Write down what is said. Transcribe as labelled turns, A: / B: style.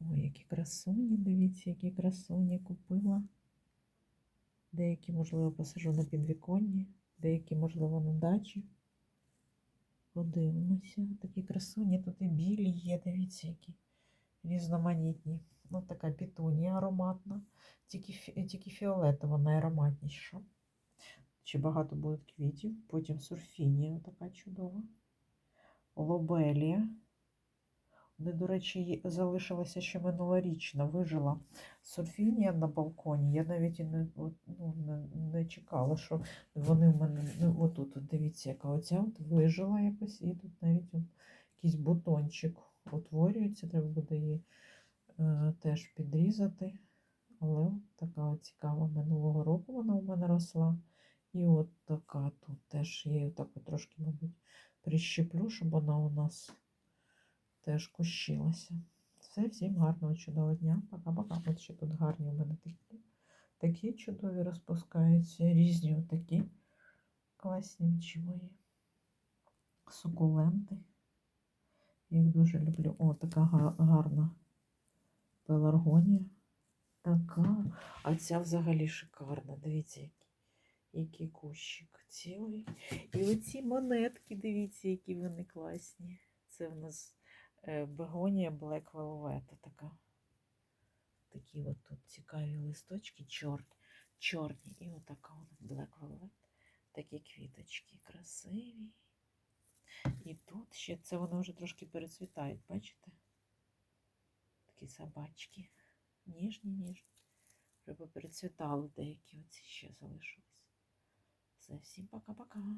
A: Ой, які красуні, дивіться, які красуні купила. Деякі, можливо, посажу на підвіконні, деякі, можливо, на дачі. Подивимося. Такі красуні. Тут і білі є, дивіться, які різноманітні. Ну, така пітунія ароматна. Тільки, тільки фіолетова найароматніша. Чи багато буде квітів. Потім сурфінія така чудова. Лобелія. Вони, до речі, залишилася ще минулорічна, вижила. Сурфінія на балконі. Я навіть і не, ну, не, не чекала, що вони в мене. Ну, отут, от дивіться, яка оця от вижила якось, і тут навіть от якийсь бутончик утворюється. Треба буде її е, теж підрізати. Але от така цікава минулого року вона у мене росла. І от така тут теж я її так трошки, мабуть, прищеплю, щоб вона у нас теж кущилася. Все, всім гарного чудового дня. Пока-пока. От ще тут гарні у мене такі. Такі чудові розпускаються, різні такі класнючі мої сукуленти. Їх дуже люблю. О, така гарна пеларгонія. Така. А ця взагалі шикарна. Дивіться, який, який кущик цілий. І оці монетки, дивіться, які вони класні. Це в нас бегонія Black Velvet така. Такі от тут цікаві листочки, чорні, чорні. І отака вона Black Velvet. Такі квіточки красиві. І тут ще це вони вже трошки перецвітають, бачите? Такі собачки. Ніжні, ніжні. Вже перецвітали деякі оці ще залишились. Все, всім пока-пока.